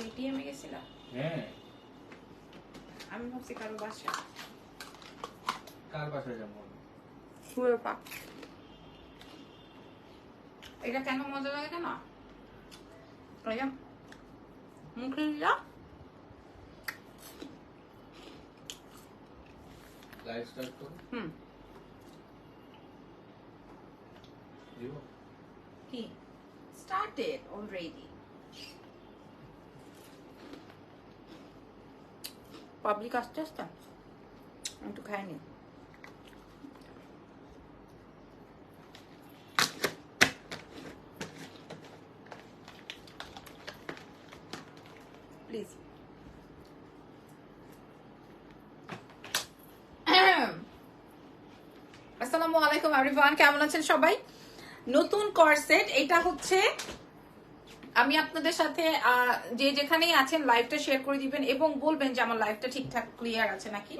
এটিএমে গেছিলাম হ্যাঁ। আমি ভাবছি কারও বাসা কার বাসায় যাব? এটা কেন মজা লাগে ওই যে মুখে করো। হুম। কি? Started already. পাবলিক আসতে আসতে আমি একটু খাইনি আসসালামু আলাইকুম এভরিওয়ান কেমন আছেন সবাই? নতুন করসেট এটা হচ্ছে আমি আপনাদের সাথে যে যেখানেই আছেন লাইভটা শেয়ার করে দিবেন এবং বলবেন যে আমার লাইভটা ঠিকঠাক ক্লিয়ার আছে নাকি?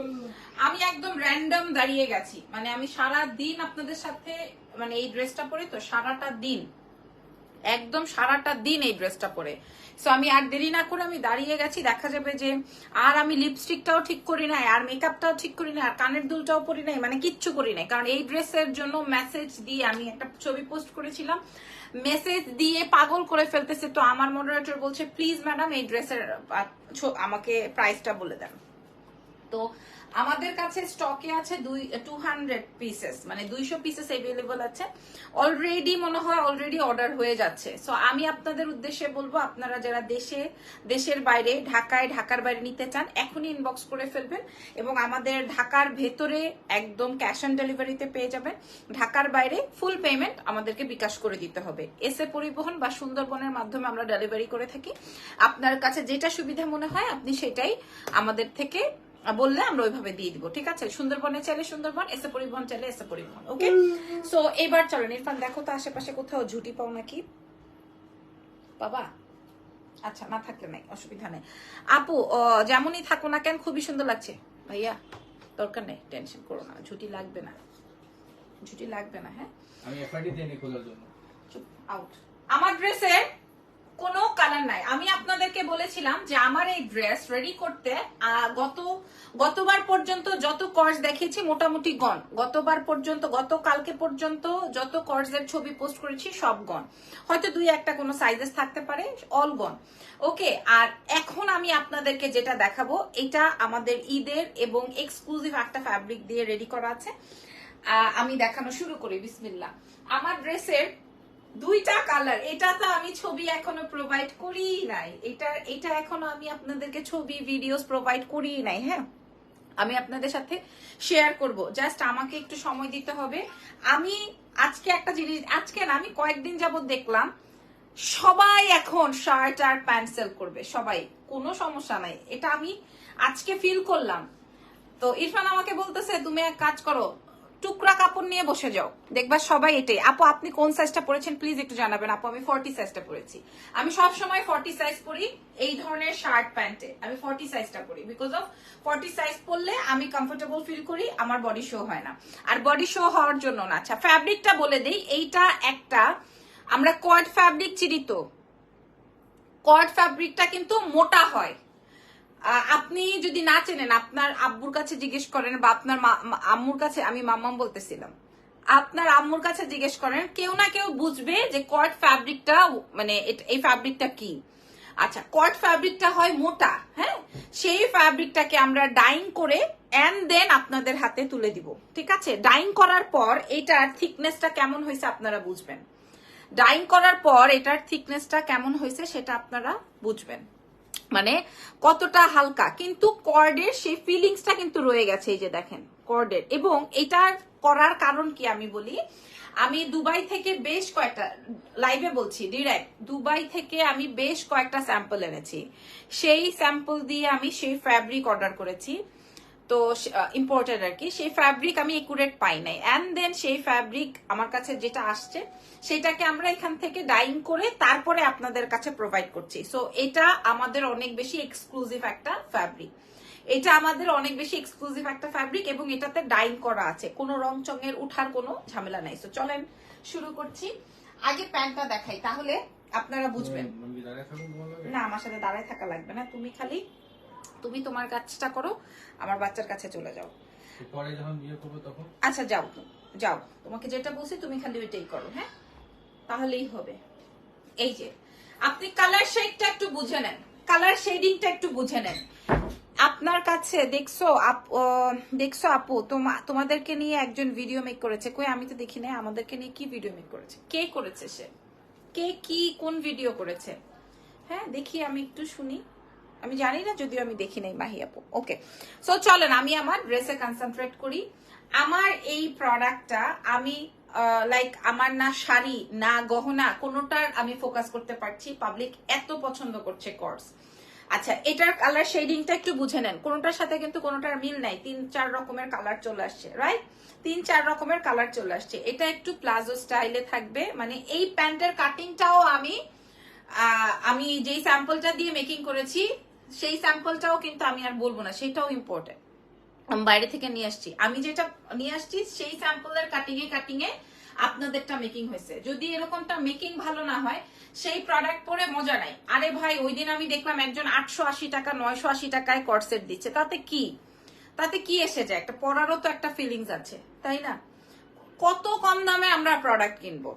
আমি একদম র্যান্ডম দাঁড়িয়ে গেছি। মানে আমি সারা দিন আপনাদের সাথে মানে এই ড্রেসটা পরে তো সারাটা দিন একদম সারাটা দিন এই ড্রেসটা পরে। সো আমি আর দেরি না করে আমি দাঁড়িয়ে গেছি, দেখা যাবে যে আর আমি লিপস্টিকটাও ঠিক করি নাই, আর মেকআপটাও ঠিক করি নাই, আর কানের দুলটাও পরি নাই মানে কিচ্ছু করি নাই। কারণ এই ড্রেসের জন্য মেসেজ দিয়ে আমি একটা ছবি পোস্ট করেছিলাম মেসেজ দিয়ে পাগল করে ফেলতেছে। তো আমার মডারেটর বলছে প্লিজ ম্যাডাম এই ড্রেসের আমাকে প্রাইসটা বলে দেন। তো আমাদের কাছে স্টকে আছে দুই টু হান্ড্রেড পিসেস মানে দুইশো পিসেস এভেলেবল আছে। অলরেডি মনে হয় অলরেডি অর্ডার হয়ে যাচ্ছে। সো আমি আপনাদের উদ্দেশ্যে বলব, আপনারা যারা দেশে, দেশের বাইরে, ঢাকায়, ঢাকার বাইরে নিতে চান, এখনই ইনবক্স করে ফেলবেন এবং আমাদের ঢাকার ভেতরে একদম ক্যাশ অন ডেলিভারিতে পেয়ে যাবেন। ঢাকার বাইরে ফুল পেমেন্ট আমাদেরকে বিকাশ করে দিতে হবে। এসে পরিবহন বা সুন্দরবনের মাধ্যমে আমরা ডেলিভারি করে থাকি। আপনার কাছে যেটা সুবিধা মনে হয়, আপনি সেটাই আমাদের থেকে বললে আমরা ওইভাবে দিয়ে দিব ঠিক আছে? সুন্দরবনে চাইলে সুন্দরবন এসে পরিবহন চাইলে এসে পরিবহন ওকে সো এবার চলেন ইরফান দেখো তো আশেপাশে কোথাও ঝুটি পাও নাকি? বাবা আচ্ছা না থাকলে নাই অসুবিধা নেই। আপু যেমনই থাকো না কেন খুবই সুন্দর লাগছে। ভাইয়া দরকার নেই টেনশন করো না ঝুটি লাগবে না। ঝুটি লাগবে না হ্যাঁ? আমি এফআইডি দেনি খোলার জন্য। চুপ আউট আমার ড্রেসের কোনো কালার নাই। আমি আপনাদেরকে বলেছিলাম যে আমার এই ড্রেস রেডি করতে গত, গতবার পর্যন্ত যত কর্স দেখিয়েছি মোটামুটি গন গতবার পর্যন্ত গত কালকে পর্যন্ত যত কর্সের ছবি পোস্ট করেছি সব গন হয়তো দুই একটা কোনো সাইজেস থাকতে পারে অল গন ওকে আর এখন আমি আপনাদেরকে যেটা দেখাবো, এটা আমাদের ঈদের এবং এক্সক্লুসিভ একটা ফ্যাব্রিক দিয়ে রেডি করা আছে। আমি দেখানো শুরু করি বিসমিল্লা আমার ড্রেসের দুইটা কালার এটা তো আমি ছবি এখনও প্রোভাইড করি নাই। এটা এটা এখনও আমি আপনাদেরকে ছবি ভিডিওস প্রোভাইড করি নাই হ্যাঁ? আমি আপনাদের সাথে শেয়ার করব। জাস্ট আমাকে একটু সময় দিতে হবে। আমি আজকে একটা জিনিস, আজকে না, আমি কয়েকদিন যাবত দেখলাম, সবাই এখন শার্ট আর প্যান্ট সেল করবে। সবাই, কোনো সমস্যা নাই। এটা আমি আজকে ফিল করলাম। তো ইরফান আমাকে বলতেছে, তুমি এক কাজ করো টুকরা কাপড় নিয়ে বসে যাও। দেখবা সবাই এটাই। আপু, আপনি কোন সাইজটা পরেছেন? প্লিজ একটু জানাবেন। আপু, আমি ফর্টি সাইজটা পরেছি। আমি সব সময় ফর্টি সাইজ পরি এই ধরনের শার্ট প্যান্টে আমি ফর্টি সাইজটা পরি। বিকজ অফ ফর্টি সাইজ পরলে আমি কমফোর্টেবল ফিল করি, আমার বডি শো হয় না। আর বডি শো হওয়ার জন্য না। আচ্ছা ফ্যাব্রিকটা বলে দিই। এইটা একটা, আমরা কড ফ্যাব্রিক চিনি তো। কড ফ্যাব্রিকটা কিন্তু মোটা হয়। আপনি যদি না চেনেন, আপনার আব্বুর কাছে জিজ্ঞেস করেন বা আপনার আম্মুর কাছে, আমি মামাম বলতেছিলাম, আপনার আম্মুর কাছে জিজ্ঞেস করেন, কেউ না কেউ বুঝবে যে কট ফ্যাব্রিকটা মানে এই ফ্যাব্রিকটা কি। আচ্ছা কট ফ্যাব্রিকটা হয় মোটা হ্যাঁ? সেই ফ্যাব্রিকটাকে আমরা ডাইং করে এন্ড দেন আপনাদের হাতে তুলে দিব, ঠিক আছে? ডাইং করার পর, এটার থিকনেসটা কেমন হয়েছে আপনারা বুঝবেন। ডাইং করার পর, এটার থিকনেসটা কেমন হয়েছে, সেটা আপনারা বুঝবেন। মানে কতটা হালকা, কিন্তু কর্ডের সেই ফিলিংসটা কিন্তু রয়ে গেছে এই যে দেখেন, কর্ডের। এবং এটা করার কারণ কি আমি বলি? আমি দুবাই থেকে বেশ কয়েকটা, লাইভে বলছি ডিরেক্ট দুবাই থেকে আমি বেশ কয়েকটা স্যাম্পল এনেছি। সেই স্যাম্পল দিয়ে আমি সেই ফ্যাব্রিক অর্ডার করেছি। তো ইম্পোর্টেড আর কি সেই ফ্যাব্রিক আমি একুরেট পাই নাই। অ্যান্ড দেন সেই ফ্যাব্রিক আমার কাছে যেটা আসছে সেটাকে আমরা এখান থেকে ডাইং করে তারপরে আপনাদের কাছে প্রোভাইড করছি। সো এটা আমাদের অনেক বেশি এক্সক্লুসিভ একটা ফ্যাব্রিক এটা আমাদের অনেক বেশি এক্সক্লুসিভ একটা ফ্যাব্রিক এবং এটাতে ডাইং করা আছে। কোনো রং চঙের উঠার কোনো ঝামেলা নাই। সো চলেন শুরু করছি। আগে প্যান্টটা দেখাই তাহলে আপনারা বুঝবেন? না আমার সাথে দাঁড়ায় থাকা লাগবে না তুমি খালি তুমি তোমার কাজটা করো আমার বাচ্চার কাছে চলে যাও। পরে যখন বিয়ে করব তখন? আচ্ছা যাও যাও। তোমাকে যেটা বলছি তুমি খালি ওইটাই করো হ্যাঁ? তাহলেই হবে। এই যে আপনি কালার শেডটা একটু বুঝে নেন। কালার শেডিংটা একটু বুঝে নেন। আপনার কাছে দেখছ আপ- দেখছ আপু তোমা- তোমাদেরকে নিয়ে একজন ভিডিও মেক করেছে। কই আমি তো দেখি নাই আমাদেরকে নিয়ে কি ভিডিও মেক করেছে? কে করেছে সে? কে কি কোন ভিডিও করেছে? হ্যাঁ দেখি আমি একটু শুনি। আমি জানি না, যদিও আমি দেখি নাই, মাহি আপু। ওকে সো চলেন, আমি আমার ড্রেসে কনসেন্ট্রেট করি। আমার এই প্রোডাক্টটা আমি লাইক আমার না শাড়ি, না গহনা, কোনোটার আমি ফোকাস করতে পারছি। পাবলিক এত পছন্দ করছে কোর্স আচ্ছা এটার কালার শেডিংটা একটু বুঝে নেন। কোনোটার সাথে কিন্তু কোনোটার মিল নাই। তিন, চার রকমের কালার চলে আসছে রাইট তিন, চার রকমের কালার চলে আসছে। এটা একটু প্লাজো স্টাইলে থাকবে। মানে এই প্যান্টের কাটিংটাও আমি আমি যেই স্যাম্পলটা দিয়ে মেকিং করেছি সেই স্যাম্পলটাও কিন্তু আমি আর বলব না, সেটাও ইম্পর্টেন্ট আমি বাইরে থেকে নিয়ে আসছি। আমি যেটা নিয়ে আসছি, সেই স্যাম্পলের কাটিং এ কাটিং এ আপনাদেরটা মেকিং হয়েছে। যদি এরকমটা মেকিং ভালো না হয়, সেই প্রোডাক্ট পরে মজা নাই। আরে ভাই ওই দিন আমি দেখলাম একজন আটশো আশি টাকা, নয়শো আশি টাকায় কটসেট দিচ্ছে। তাতে কি? তাতে কি এসে যায়? একটা পরারও তো একটা ফিলিংস আছে, তাই না? কত কম দামে আমরা প্রোডাক্ট কিনবো?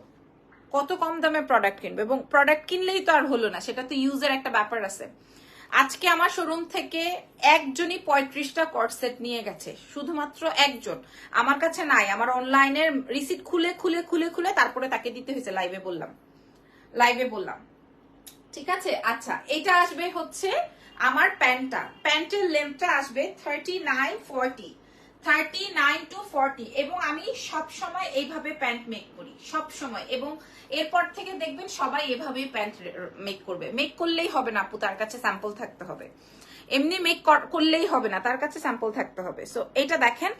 কত কম দামে প্রোডাক্ট কিনবো? এবং প্রোডাক্ট কিনলেই তো আর হলো না, সেটা তো ইউজের একটা ব্যাপার আছে। আজকে আমার শোরুম থেকে একজনই পঁয়ত্রিশটা কটসেট নিয়ে গেছে। শুধুমাত্র একজন। আমার কাছে নাই। আমার অনলাইনের রিসিট খুলে খুলে খুলে খুলে তারপরে তাকে দিতে হয়েছে লাইভে বললাম। লাইভে বললাম। ঠিক আছে? আচ্ছা এটা আসবে হচ্ছে আমার প্যান্টটা। প্যান্টের লেন্থটা আসবে thirty nine forty thirty nine to forty এবং আমি সব সময় এইভাবে প্যান্ট মেক করি সব সময় এবং এরপর থেকে দেখবেন সবাই এভাবেই প্যান্ট মেক করবে। মেক করলেই হবে না আপু, তার কাছে স্যাম্পল থাকতে হবে। এমনি মেক করলেই হবে না, তার কাছে স্যাম্পল থাকতে হবে। সো এটা দেখেন,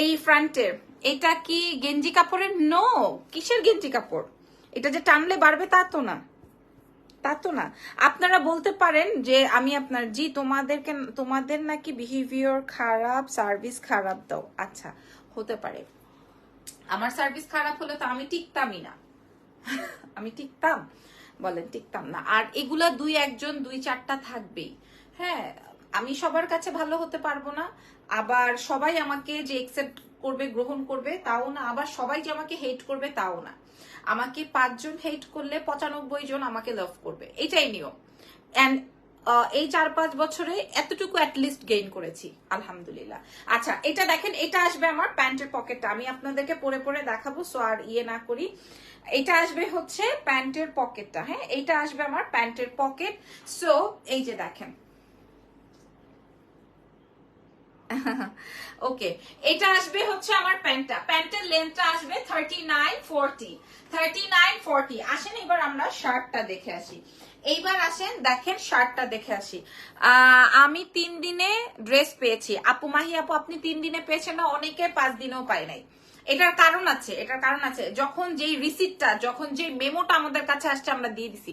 এই ফ্রন্টের এটা কি গেঞ্জি কাপড়ের? নো কিসের গেঞ্জি কাপড়? এটা যে টানলে বাড়বে তা তো না। তা তো না। আপনারা বলতে পারেন যে আমি আপনার, জি, তোমাদেরকে, তোমাদের নাকি বিহেভিয়ার খারাপ সার্ভিস খারাপ দাও। আচ্ছা হতে পারে। আমার সার্ভিস খারাপ হলে তো আমি টিকতামই না। আমি টিকতাম? বলেন, টিকতাম না। আর এগুলা দুই একজন, দুই চারটা থাকবেই। হ্যাঁ আমি সবার কাছে ভালো হতে পারব না। আবার সবাই আমাকে যে একসেপ্ট করবে, গ্রহণ করবে, তাও না। আবার সবাই যে আমাকে হেট করবে, তাও না। আমাকে পাঁচজন হেট করলে পঁচানব্বই জন আমাকে লাভ করবে। এটাই নিয়ম। অ্যান্ড এই চার পাঁচ বছরে এতটুকু অ্যাটলিস্ট গেইন করেছি, আলহামদুলিল্লাহ। আচ্ছা এটা দেখেন, এটা আসবে আমার প্যান্টের পকেটটা। আমি আপনাদেরকে পরে পরে দেখাবো সো আর ইয়ে না করি। এটা আসবে হচ্ছে প্যান্টের পকেটটা হ্যাঁ? এটা আসবে আমার প্যান্টের পকেট। সো এই যে দেখেন। ওকে এটা আসবে হচ্ছে আমার প্যান্টটা। প্যান্টের লেন্থটা আসবে thirty nine forty thirty nine forty আসেন এবার আমরা শার্টটা দেখে আসি। এইবার আসেন, দেখেন শার্টটা দেখে আসি। আমি তিন দিনে ড্রেস পেয়েছি। আপু, মাহি আপু, আপনি তিন দিনে পেয়েছেন না? অনেকে পাঁচ দিনেও পায় নাই। এটার কারণ আছে, এটার কারণ আছে। যখন যেই রিসিপ্টটা যখন যে মেমোটা আমাদের কাছে আসছে, আমরা দিয়ে দিছি।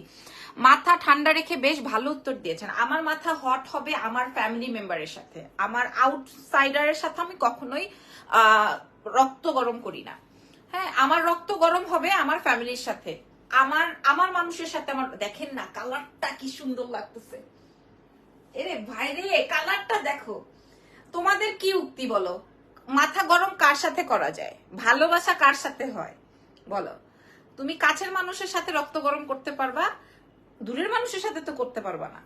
মাথা ঠান্ডা রেখে বেশ ভালো উত্তর দিয়েছেন। আমার মাথা হট হবে আমার ফ্যামিলি মেম্বারের সাথে। আমার আউটসাইডারের সাথে আমি কখনোই রক্ত গরম করি না। হ্যাঁ আমার রক্ত গরম হবে আমার ফ্যামিলির সাথে। আমার আমার মানুষের সাথে আমার, দেখেন না কালারটা কি সুন্দর লাগতেছে। এরে ভাইরে কালারটা দেখো। তোমাদের কি উক্তি বলো? মাথা গরম কার সাথে করা যায়? ভালোবাসা কার সাথে হয়? বলো। তুমি কাছের মানুষের সাথে রক্ত গরম করতে পারবা দূরের মানুষের সাথে তো করতে পারবা না।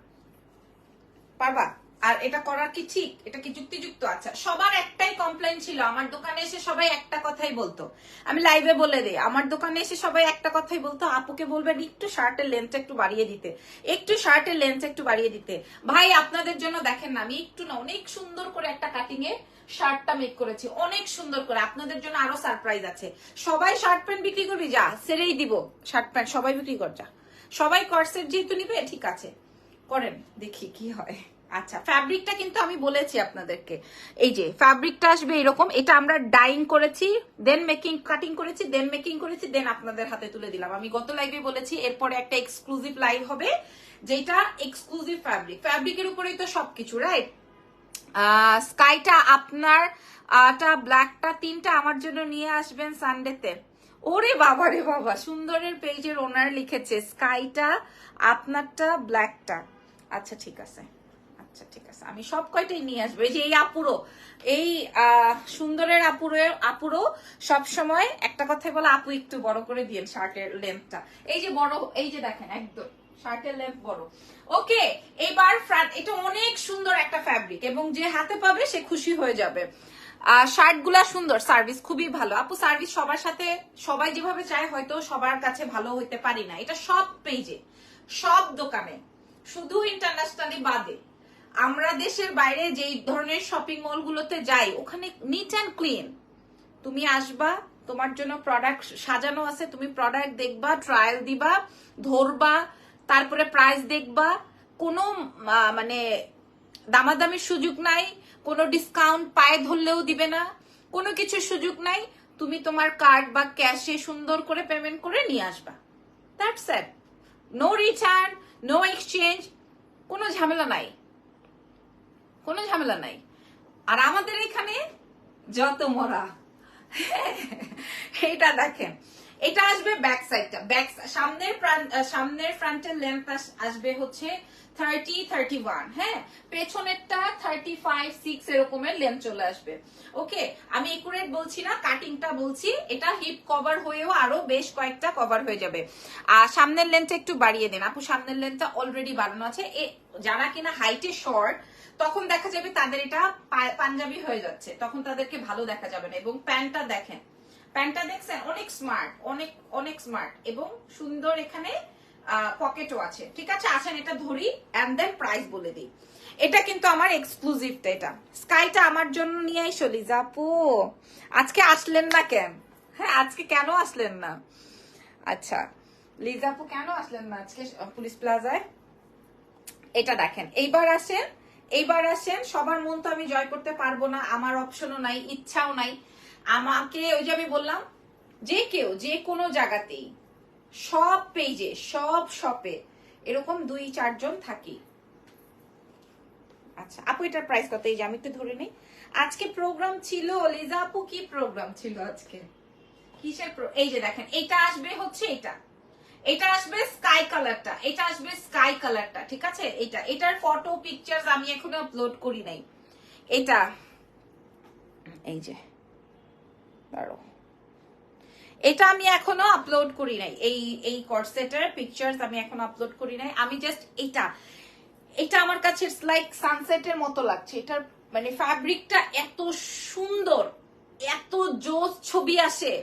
পারবা? আর এটা করার কি ঠিক? এটা কি যুক্তিযুক্ত? আচ্ছা সবার একটাই কমপ্লেন ছিল। আমার দোকানে এসে সবাই একটা কথাই বলতো। আমি লাইভে বলে দিই, আমার দোকানে এসে সবাই একটা কথাই বলতো, আপুকে বলবেন একটু শার্টের লেন্থ একটু বাড়িয়ে দিতে, একটু শার্টের লেন্থ একটু বাড়িয়ে দিতে। ভাই, আপনাদের জন্য দেখেন না, আমি একটু না, অনেক সুন্দর করে একটা কাটিং এ শার্টটা মেক করেছি, অনেক সুন্দর করে। আপনাদের জন্য আরও সারপ্রাইজ আছে। সবাই শার্ট প্যান্ট বিক্রি করবি? যা সেরেই দিব। শার্ট প্যান্ট সবাই বিক্রি কর, যা। সবাই কর্সেট যেহেতু নিবে, ঠিক আছে। করেন, দেখি কি হয়। আচ্ছা ফ্যাব্রিকটা কিন্তু আমি বলেছি আপনাদেরকে। এই যে ফ্যাব্রিকটা আসবে এরকম, এটা আমরা ডাইং করেছি দেন মেকিং কাটিং করেছি দেন মেকিং করেছি দেন আপনাদের হাতে তুলে দিলাম। আমি গত লাইভে বলেছি, এরপরে একটা এক্সক্লুসিভ লাইভ হবে, যেটা এক্সক্লুসিভ ফ্যাব্রিক ফ্যাব্রিকের উপরেই তো সবকিছু রাইট স্কাইটা আপনার আটা ব্ল্যাকটা তিনটা, আমার জন্য নিয়ে আসবেন সানডেতে ওরে বাবা রে বাবা, সুন্দরের পেজের ওনার লিখেছে স্কাইটা আপনারটা ব্ল্যাকটা আচ্ছা ঠিক আছে। আচ্ছা ঠিক আছে। আমি সব কয়টাই নিয়ে আসব। এই যে এই আপুরো, এই সুন্দরের আপুরো আপুরো সব সময় একটা কথাই বলে, আপু, একটু বড় করে দিয়েন শার্টের লেন্থটা এই যে বড়, এই যে দেখেন, একদম লেন্থ বড়। ওকে, এবার এটা অনেক সুন্দর একটা ফ্যাব্রিক এবং যে হাতে পাবে, সে খুশি হয়ে যাবে। শার্টগুলা সুন্দর সার্ভিস খুবই ভালো। আপু সার্ভিস সবার সাথে, সবাই যেভাবে চায়, হয়তো সবার কাছে ভালো হইতে পারি না। এটা সব পেজে, সব দোকানে। শুধু ইন্টারন্যাশনালি বাদে, আমরা দেশের বাইরে যেই ধরনের শপিং মল গুলোতে যাই, ওখানে নিট অ্যান্ড ক্লিন তুমি আসবা, তোমার জন্য প্রোডাক্ট সাজানো আছে, তুমি প্রোডাক্ট দেখবা ট্রায়াল দিবা, ধরবা, তারপরে প্রাইস দেখবা। কোনো মানে দামাদামির সুযোগ নাই কোনো ডিসকাউন্ট পায়ে ধরলেও দিবে না। কোনো কিছুর সুযোগ নাই। তুমি তোমার কার্ড বা ক্যাশে সুন্দর করে পেমেন্ট করে নিয়ে আসবা। That's it no return no exchange কোনো ঝামেলা নাই। কোনো ঝামেলা নাই। আর আমাদের এখানে যত মরা, এটা দেখেন, এটা আসবে ব্যাক সাইডটা ব্যাক সামনের সামনের ফ্রন্টের লেন্থ আসবে হচ্ছে থার্টি থার্টি হ্যাঁ? পেছনেরটা থার্টি ফাইভ সিক্স এরকমের লেন্থ চলে আসবে। ওকে আমি একুরেট বলছি না কাটিংটা বলছি, এটা হিপ কভার হয়েও আরও বেশ কয়েকটা কভার হয়ে যাবে। আর সামনের লেন্থটা একটু বাড়িয়ে দেন। আপু, সামনের লেন্থটা অলরেডি বাড়ানো আছে। এ, যারা কিনা হাইটে শর্ট তখন দেখা যাবে তাদের এটা পাঞ্জাবি হয়ে যাচ্ছে। তখন তাদেরকে ভালো দেখা যাবে না। এবং প্যান্টটা দেখেন। প্যান্টটা দেখছেন? অনেক স্মার্ট অনেক অনেক স্মার্ট এবং সুন্দর এখানে পকেটও আছে। ঠিক আছে? আসেন, এটা ধরি অ্যান্ড দেন প্রাইস বলে দিই। এটা কিন্তু আমার এক্সক্লুসিভটা এটা স্কাইটা আমার জন্য নিয়ে আইসো লিজা আপু। আজকে আসলেন না কেন? হ্যাঁ আজকে কেন আসলেন না? আচ্ছা লিজা আপু, কেন আসলেন না আজকে পুলিশ প্লাজায়? এটা দেখেন। এইবার আসেন এইবার আসেন। সবার মন তো আমি জয় করতে পারব না, আমার অপশনও নাই, ইচ্ছাও নাই। আমাকে, ওই যে আমি বললাম, যে কেউ, যে কোনো জায়গাতেই সব পেজে, সব শপে এরকম দুই চারজন থাকি। আচ্ছা আপু, এটার প্রাইস কত? এই যে আমি একটু ধরে নিই। আজকে প্রোগ্রাম ছিল, লিজা আপু, কি প্রোগ্রাম ছিল আজকে? কিসের এই যে দেখেন, এটা আসবে হচ্ছে এটা। এটা আসবে স্কাই কালারটা এটা আসবে স্কাই কালারটা ঠিক আছে? এটা, এটার ফটো পিকচার আমি এখনও আপলোড করি নাই। এটা, এই যে এটা আমি এখনও আপলোড করি নাই। এই এই কর্সেটের পিকচার্স আমি এখনও আপলোড করি নাই। আমি জাস্ট এটা এটা আমার কাছে লাইক সানসেটের মতো লাগছে। এটার মানে ফ্যাব্রিকটা এত সুন্দর, এত জোস ছবি আসে।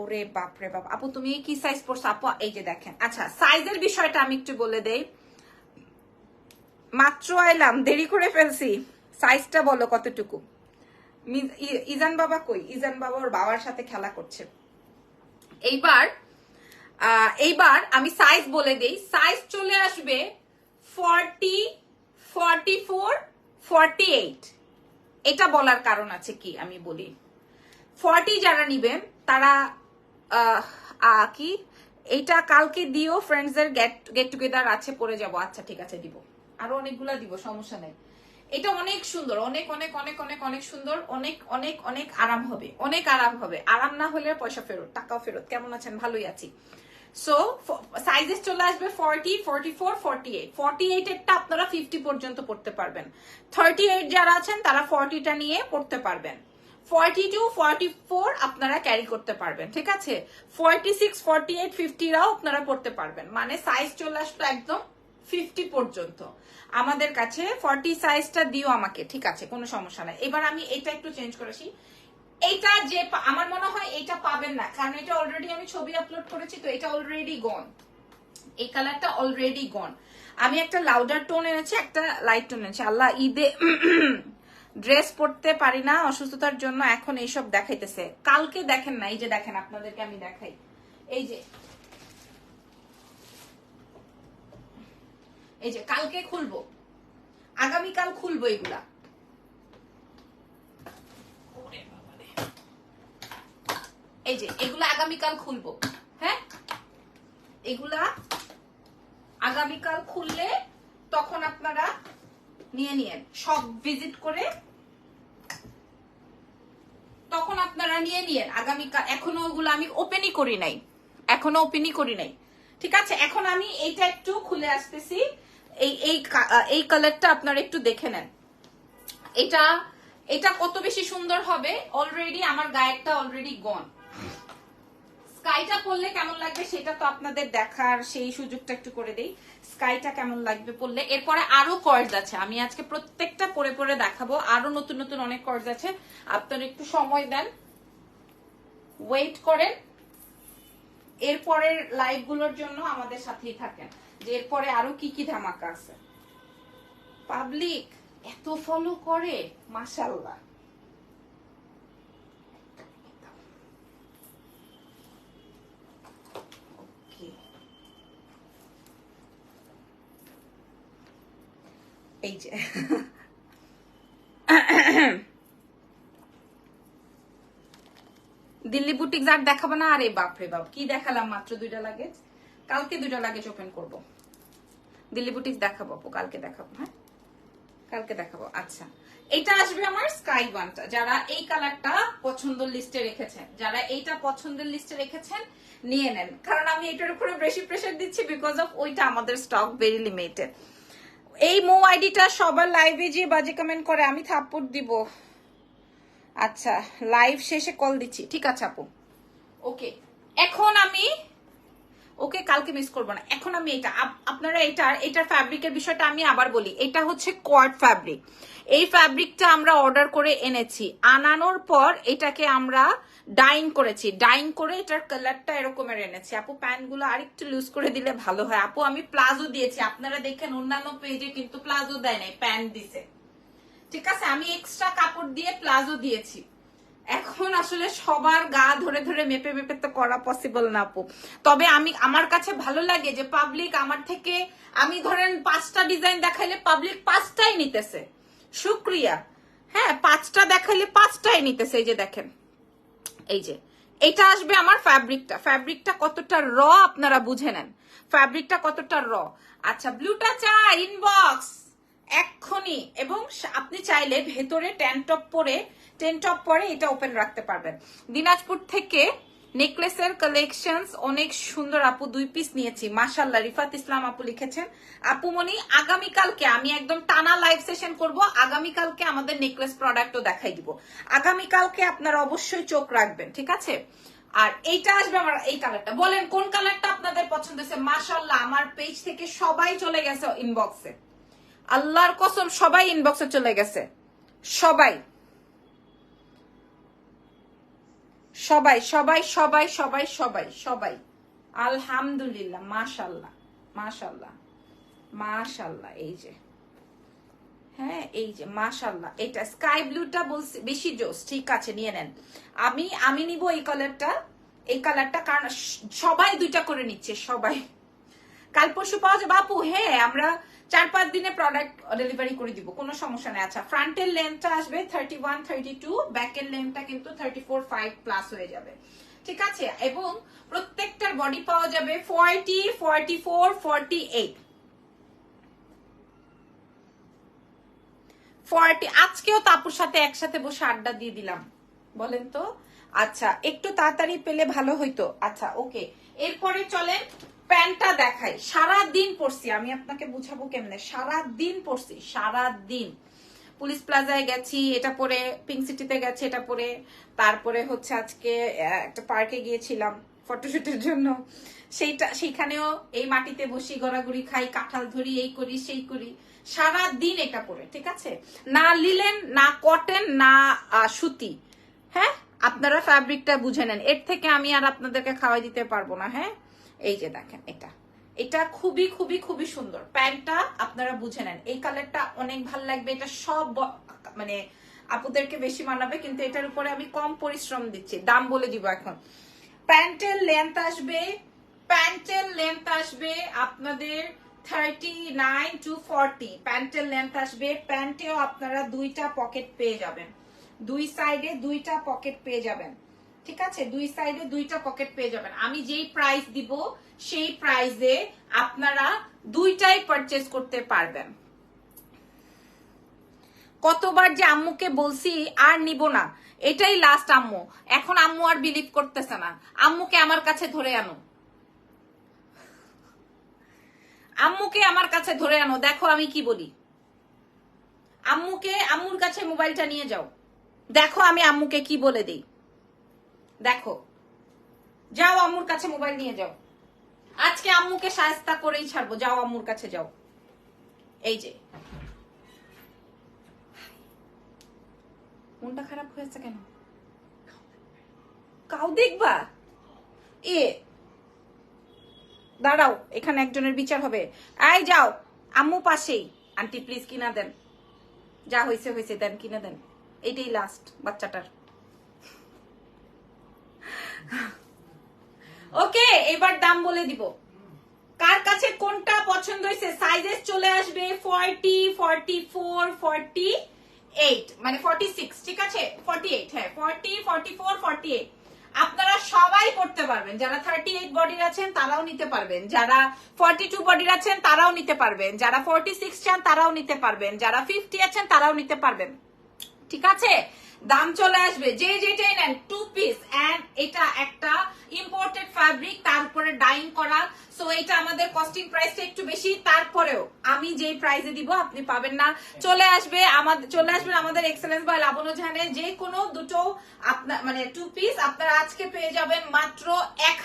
ওরে বাপরে বাপ। আপু, তুমি কি সাইজ পড়ছো আপু, এই যে দেখেন। আচ্ছা সাইজের বিষয়টা আমি একটু বলে দেই। মাত্র আইলাম, দেরি করে ফেলছি। সাইজটা বলো কতটুকু? ইজান বাবা কই? ইজান বাবা ওর বাবার সাথে খেলা করছে। এইবার এইবার আমি সাইজ বলে দেই। সাইজ চলে আসবে forty forty four forty eight এটা বলার কারণ আছে কি আমি বলি। ফর্টি যারা নিবেন, তারা কি? এইটা কালকে দিও ফ্রেন্ডস এর গেট গেট টুগেদার আছে পরে যাব। আচ্ছা ঠিক আছে, দিব। আরও অনেকগুলা দিব, সমস্যা নাই। এটা অনেক সুন্দর, অনেক অনেক অনেক অনেক অনেক সুন্দর, অনেক অনেক অনেক আরাম হবে, অনেক আরাম হবে। আরাম না হলে পয়সা ফেরত, টাকাও ফেরত। কেমন আছেন? ভালোই আছি। সো সাইজেস চলে আসবে forty forty four forty eight forty eight এরটা আপনারা ফিফটি পর্যন্ত পড়তে পারবেন। থার্টি এইট যারা আছেন, তারা ফর্টিটা নিয়ে পড়তে পারবেন। ফর্টি টু ফর্টি ফোর আপনারা ক্যারি করতে পারবেন, ঠিক আছে? ফর্টি সিক্স ফর্টি এইট ফিফটিরাও আপনারা পড়তে পারবেন। মানে সাইজ চলে আসলো একদম ফিফটি পর্যন্ত। আমাদের কাছে ফর্টি সাইজটা দিও আমাকে, ঠিক আছে? কোনো সমস্যা নাই। এবার আমি এটা একটু চেঞ্জ করেছি এইটা যে আমার মনে হয় এটা পাবেন না, কারণ এটা অলরেডি আমি ছবি আপলোড করেছি তো এটা অলরেডি গন এই কালারটা অলরেডি গন আমি একটা লাউডার টোন এনেছি, একটা লাইট টোন এনেছি। আল্লাহ ঈদে ড্রেস পরতে পারি না, অসুস্থতার জন্য এখন এইসব দেখাইতেছে। কালকে দেখেন না, এই যে দেখেন আপনাদেরকে আমি দেখাই। এই যে এই যে কালকে খুলবো। আগামীকাল খুলবো এগুলা। এই যে, এগুলা আগামীকাল খুলবো। হ্যাঁ? এগুলা আগামীকাল খুললে তখন আপনারা নিয়ে নিয়েন। সব ভিজিট করে তখন আপনারা নিয়ে নিয়েন। আগামীকাল, এখনও ওগুলো আমি ওপেনই করি নাই। এখনও ওপেনই করি নাই। ঠিক আছে, এখন আমি এইটা একটু খুলে আসতেছি। এই এই এই কালারটা আপনারা একটু দেখে নেন। এটা এটা কত বেশি সুন্দর হবে? অলরেডি আমার গায়েরটা অলরেডি গন স্কাইটা পরলে কেমন লাগবে সেটা তো আপনাদের দেখার সেই সুযোগটা একটু করে দেই। স্কাইটা কেমন লাগবে পরলে? এরপরে আরও কর্জ আছে। আমি আজকে প্রত্যেকটা পরে পরে দেখাবো। আরও নতুন নতুন অনেক কর্জ আছে। আপনারা একটু সময় দেন। ওয়েট করেন। এরপরের লাইভগুলোর জন্য আমাদের সাথেই থাকেন। যে এরপরে আরও কি কি ধামাকা আছে? পাবলিক এত ফলো করে Okay. এই যে। দিল্লি বুটিক আর দেখাবো না, আরে বাপরে বাপ, কি দেখালাম মাত্র দুইটা লাগেজ কালকে দুইটা লাগেজ ওপেন করব। দিল্লি বুটিক দেখাবো আপু, কালকে দেখাবো হ্যাঁ? কালকে দেখাবো আচ্ছা। এটা আসবে আমার স্কাই ওয়ানটা যারা এই কালারটা পছন্দের লিস্টে রেখেছেন, যারা এইটা পছন্দের লিস্টে রেখেছেন, নিয়ে নেন। কারণ আমি এটার উপরে বেশি প্রেশার দিচ্ছি বিকজ অফ ওইটা আমাদের স্টক ভেরি লিমিটেড এই মো আইডিটা সবার লাইভে যে বাজে কমেন্ট করে, আমি থাপ্পড় দিব। আচ্ছা লাইভ শেষে কল দিচ্ছি। ঠিক আছে, আপু। ওকে এখন আমি, ওকে কালকে মিস করব না। এখন আমি এটা, আপ- আপনারা এটার এটার ফ্যাব্রিকের বিষয়টা আমি আবার বলি। এটা হচ্ছে কোয়ার্ড ফ্যাব্রিক এই ফ্যাব্রিকটা আমরা অর্ডার করে এনেছি। আনানোর পর এটাকে আমরা ডাইং করেছি। ডাইং করে এটার কালারটা এরকমের এনেছি। আপু প্যান্টগুলো আরেকটু লুজ করে দিলে ভালো হয়। আপু, আমি প্লাজো দিয়েছি। আপনারা দেখেন অন্যান্য পেজে কিন্তু প্লাজো দেয় নাই প্যান্ট দিছে। ঠিক আছে, আমি এক্সট্রা কাপড় দিয়ে প্লাজো দিয়েছি। এখন আসলে সবার গা ধরে ধরে মেপে মেপে তো করা পসিবল না আপু। তবে আমি, আমার কাছে ভালো লাগে যে পাবলিক আমার থেকে, আমি ধরেন পাঁচটা ডিজাইন দেখাইলে পাবলিক পাঁচটাই নিতেছে। শুক্রিয়া। হ্যাঁ পাঁচটা দেখাইলে পাঁচটাই নিতেছে, এই যে দেখেন। এই যে, এটা আসবে আমার ফ্যাব্রিকটা ফ্যাব্রিকটা কতটা র আপনারা বুঝে নেন। ফ্যাব্রিকটা কতটা র আচ্ছা ব্লুটা চা ইনবক্স এক্ষুনি, এবং আপনি চাইলে ভেতরে টেন টপ পরে, টেন টপ পরে এটা ওপেন রাখতে পারবেন। দিনাজপুর থেকে নেকলেসের কালেকশনস অনেক সুন্দর আপু দুই পিস নিয়েছি। মাশাল্লাহ রিফাত ইসলাম আপু লিখেছেন আপুমনি আগামীকালকে আমি একদম টানা লাইভ সেশন করব, আগামীকালকে আমাদের নেকলেস প্রোডাক্টও দেখাই দিব। আগামীকালকে আপনারা অবশ্যই চোখ রাখবেন, ঠিক আছে? আর এইটা আসবে আমার, এই কালারটা বলেন, কোন কালারটা আপনাদের পছন্দ হয়েছে? মাশাল্লাহ আমার পেজ থেকে সবাই চলে গেছে ইনবক্সে আল্লাহর কসম সবাই ইনবক্সে চলে গেছে। সবাই। সবাই সবাই সবাই সবাই সবাই সবাই। আলহামদুলিল্লাহ মাশাল্লাহ মাশাল্লাহ মাশাল্লাহ এই যে। হ্যাঁ এই যে মাশাল্লাহ এটা স্কাই ব্লুটা বলছি, বেশি জোস, ঠিক আছে, নিয়ে নেন। আমি আমি নিব এই কালারটা এই কালারটা কারণ সবাই দুইটা করে নিচ্ছে, সবাই। কাল পরশু পাওয়া যাবে। আপু হ্যাঁ আমরা চার পাঁচ দিনে প্রোডাক্ট ডেলিভারি করে দিব, কোনো সমস্যা নেই। আচ্ছা ফ্রন্টের লেন্থটা আসবে থার্টি ওয়ান থার্টি টু ব্যাকের লেন্থটা কিন্তু থার্টি ফোর ফাইভ প্লাস হয়ে যাবে। ঠিক আছে? এবং প্রত্যেকটার বডি পাওয়া যাবে forty forty four forty eight forty আজকেও তাপুর সাথে একসাথে বসে আড্ডা দিয়ে দিলাম। বলেন তো? আচ্ছা একটু তাড়াতাড়ি পেলে ভালো হইতো। আচ্ছা ওকে এরপরে চলেন। প্যান্টটা দেখাই। সারা দিন পরছি। আমি আপনাকে বুঝাবো কেমনে? সারা দিন পরছি। সারা দিন পুলিশ প্লাজায় গেছি, এটা পরে পিঙ্ক সিটিতে গেছি, এটা পরে। তারপরে হচ্ছে আজকে একটা পার্কে গিয়েছিলাম ফটোশুটের জন্য। সেইটা, সেইখানেও এই মাটিতে বসি, গড়াগড়ি খাই, কাঁঠাল ধরি, এই করি, সেই করি। সারা দিন এটা পরে, ঠিক আছে? না লিলেন, না কটন, না সুতি। হ্যাঁ? আপনারা ফ্যাব্রিকটা বুঝে নেন। এর থেকে আমি আর আপনাদেরকে খাওয়াই দিতে পারব না হ্যাঁ? এই যে দেখেন, এটা। এটা খুবই খুবই খুবই সুন্দর। প্যান্টটা আপনারা বুঝে নেন, এই কালারটা অনেক ভালো লাগবে। এটা সব মানে আপুদেরকে বেশি মানাবে, কিন্তু এটার উপরে আমি কম পরিশ্রম দিচ্ছি। দাম বলে দিব এখন। প্যান্টের লেন্থ আসবে, প্যান্টের লেন্থ আসবে আপনাদের থার্টি নাইন টু ফর্টি প্যান্টের লেন্থ আসবে, প্যান্টেও আপনারা দুইটা পকেট পেয়ে যাবেন। দুই সাইডে দুইটা পকেট পেয়ে যাবেন। ঠিক আছে? দুই সাইডে দুইটা পকেট পেয়ে যাবেন। আমি যেই প্রাইস দিব, সেই প্রাইসে আপনারা দুইটাই পারচেজ করতে পারবেন। কতবার যে আম্মুকে বলছি, আর নিব না। এটাই লাস্ট আম্মু। এখন আম্মু আর বিলিভ করতেছে না। আম্মুকে আমার কাছে ধরে আনো। আম্মুকে আমার কাছে ধরে আনো। দেখো আমি কি বলি। আম্মুকে, আম্মুর কাছে মোবাইলটা নিয়ে যাও। দেখো আমি আম্মুকে কি বলে দিই। দেখো। যাও আম্মুর কাছে মোবাইল নিয়ে যাও। আজকে আম্মুকে সায়স্তা করেই ছাড়বো। যাও আম্মুর কাছে যাও। এই যে। মনটা খারাপ হয়েছে কেন? কাউ দেখবা? এ। দাঁড়াও, এখানে একজনের বিচার হবে। আই যাও, আম্মু পাশেই। আন্টি প্লিজ কিনা দেন। যা হয়েছে হয়েছে দেন, কিনে দেন। এটাই লাস্ট বাচ্চাটার। ওকে, এবার দাম বলে দিব। কার কাছে কোনটা পছন্দ হয়েছে? সাইজেস চলে আসবে forty forty four forty eight মানে ফর্টি সিক্স ঠিক আছে? ফর্টি এইট হ্যাঁ forty forty four forty eight আপনারা সবাই করতে পারবেন। যারা থার্টি এইট বডির আছেন, তারাও নিতে পারবেন। যারা ফর্টি টু বডির আছেন, তারাও নিতে পারবেন। যারা ফর্টি সিক্স চান, তারাও নিতে পারবেন। যারা ফিফটি আছেন, তারাও নিতে পারবেন। ঠিক আছে? দাম চলে আসবে। যে যেটাই নেন টু পিস এন্ড এটা একটা ইম্পোর্টেড ফ্যাব্রিক তারপরে ডাইং করা। সো এটা আমাদের কস্টিং প্রাইসটা একটু বেশি, তারপরেও আমি যেই প্রাইসে দিব, আপনি পাবেন না। চলে আসবে আমাদের চলে আসবে আমাদের এক্সেলেন্স বা লাবণ্য জাহানে যে কোনো দুটো আপনার মানে টু পিস আপনারা আজকে পেয়ে যাবেন মাত্র এক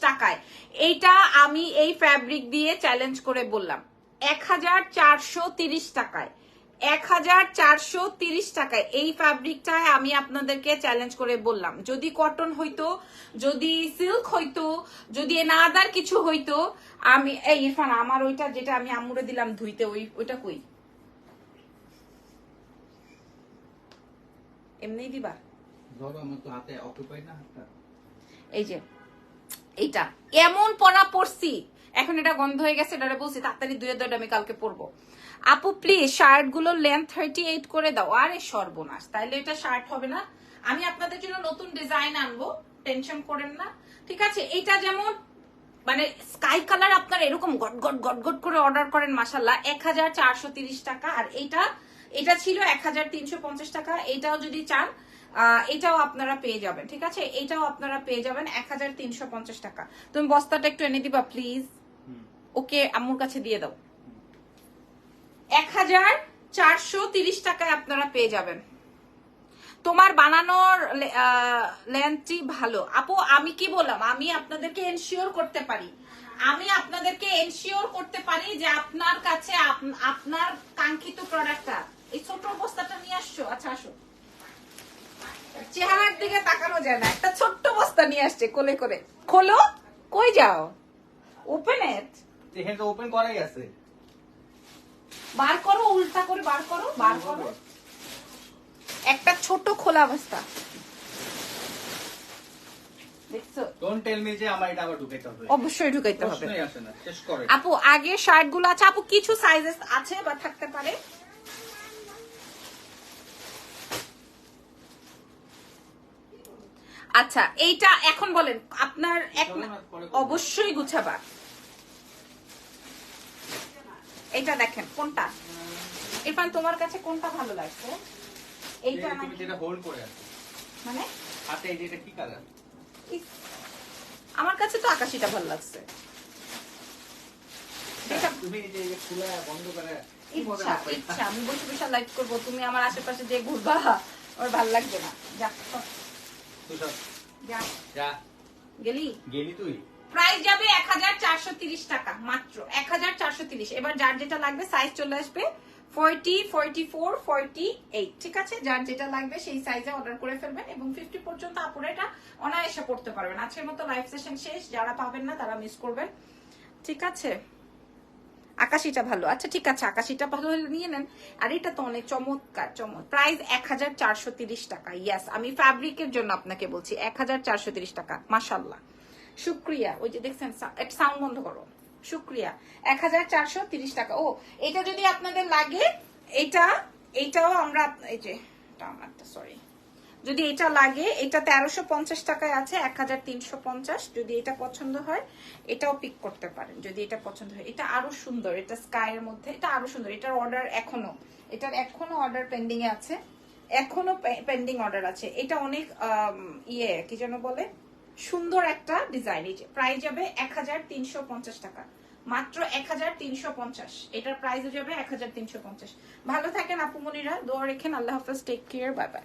টাকায়। এইটা আমি এই ফ্যাব্রিক দিয়ে চ্যালেঞ্জ করে বললাম। এক টাকায়। এক হাজার চারশো তিরিশ টাকায়। এই ফ্যাব্রিকটায় আমি আপনাদেরকে চ্যালেঞ্জ করে বললাম। যদি কটন হইতো যদি সিল্ক হইতো যদি নাদার কিছু হইতো আমি এই ইরফান আমার ওইটা যেটা আমি আম্মুরে দিলাম ধুইতে ওই ওইটা কই? এমনি দিবা? আমার এই যে এইটা। এমন পরা পরছি। এখন এটা গন্ধ হয়ে গেছে, এটা বলছি, তাড়াতাড়ি দুয়ে দুয়ে আমি কালকে পরবো। আপু প্লিজ শার্টগুলো লেন্থ থার্টি এইট করে দাও। আরে সর্বনাশ, তাইলে এটা শার্ট হবে না। আমি আপনাদের জন্য নতুন ডিজাইন আনব টেনশন করেন না। ঠিক আছে, এটা যেমন মানে স্কাই কালার আপনার এরকম গট গট গট গট করে অর্ডার করেন মাসাল্লাহ এক হাজার চারশো তিরিশ টাকা। আর এটা এটা ছিল এক হাজার তিনশো পঞ্চাশ টাকা। এটাও যদি চান এটাও আপনারা পেয়ে যাবেন। ঠিক আছে, এটাও আপনারা পেয়ে যাবেন এক হাজার তিনশো পঞ্চাশ টাকা। তুমি বস্তাটা একটু এনে দিবা প্লিজ। ওকে আম্মুর কাছে দিয়ে দাও। এক হাজার চারশো তিরিশ টাকায় আপনারা পেয়ে যাবেন। তোমার বানানোর লেন্থটি ভালো। আপু, আমি কি বললাম? আমি আপনাদেরকে এনশিওর করতে পারি। আমি আপনাদেরকে এনশিওর করতে পারি যে আপনার কাছে আপ- আপনার কাঙ্ক্ষিত প্রোডাক্টটা এই ছোট বস্তাটা নিয়ে আসছো? আচ্ছা আসো। চেহারার দিকে তাকানো যায় না। একটা ছোট্ট বস্তা নিয়ে আসছে কোলে করে। খোলো, কই যাও? ওপেন ইট এখানে তো ওপেন করাই আছে। বার করো উল্টা করে বার করো বার করো। একটা ছোট খোলা অবস্থা। অবশ্যই ঢুকাইতে হবে। আপু আগে শার্টগুলো আছে। আপু কিছু সাইজেস আছে বা থাকতে পারে? আচ্ছা এইটা এখন বলেন। আপনার এক। অবশ্যই গুছাবা। এটা দেখেন কোনটা? ইরফান তোমার কাছে কোনটা ভালো লাগছে? এইটা এই নাকি যেটা হোল্ড করে আছো। মানে? হাতে এই যে এটা কি কালার আমার কাছে তো আকাশিটা ভালো লাগছে। যেটা তুমি এই যে খোলা বন্ধ করে ইচ্ছা ইচ্ছা আমি বসে বসে লাইক করব। তুমি আমার আশেপাশে যে ঘুরবা আমার ভালো লাগবে না। যা। যা। গেলি? গেলি তুই? প্রাইস যাবে এক হাজার চারশো তিরিশ টাকা, মাত্র এক হাজার চারশো তিরিশ। এবার যার যেটা লাগবে সাইজ চলে আসবে forty forty four forty eight ঠিক আছে? যার যেটা লাগবে, সেই সাইজে অর্ডার করে ফেলবেন এবং ফিফটি পর্যন্ত আপুরে এটা অনায়াসে পড়তে পারবেন। আজকের মতো লাইভ সেশন শেষ। যারা পাবেন না, তারা মিস করবেন। ঠিক আছে? আকাশিটা ভালো। আচ্ছা ঠিক আছে, আকাশিটা ভালো নিয়ে নেন। আর এটা তো অনেক চমৎকার চমৎ প্রাইস এক হাজার চারশো তিরিশ টাকা। ইয়াস আমি ফ্যাব্রিকের জন্য আপনাকে বলছি এক হাজার চারশো তিরিশ টাকা। মাসাল্লাহ শুক্রিয়া ওই যে দেখছেন সাউন্ড বন্ধ করো। শুক্রিয়া এক হাজার চারশো তিরিশ টাকা। ও, এটা যদি আপনাদের লাগে, এটা এইটাও আমরা এই যে সরি যদি এটা লাগে, এটা তেরোশো পঞ্চাশ টাকায় আছে, এক হাজার তিনশো পঞ্চাশ। যদি এটা পছন্দ হয়, এটাও পিক করতে পারেন। যদি এটা পছন্দ হয়, এটা আরও সুন্দর, এটা স্কাইয়ের মধ্যে, এটা আরও সুন্দর। এটার অর্ডার এখনও, এটার এখনও অর্ডার পেন্ডিং এ আছে। এখনও পেন্ডিং অর্ডার আছে। এটা অনেক ইয়ে কি যেন বলে? সুন্দর একটা ডিজাইন প্রাইস যাবে এক হাজার তিনশো পঞ্চাশ টাকা। মাত্র এক হাজার তিনশো পঞ্চাশ। এটার প্রাইস যাবে এক হাজার তিনশো পঞ্চাশ। ভালো থাকেন আপুমনিরা দোয়া রেখেন, আল্লাহ হাফেজ টেক কেয়ার বাই বাই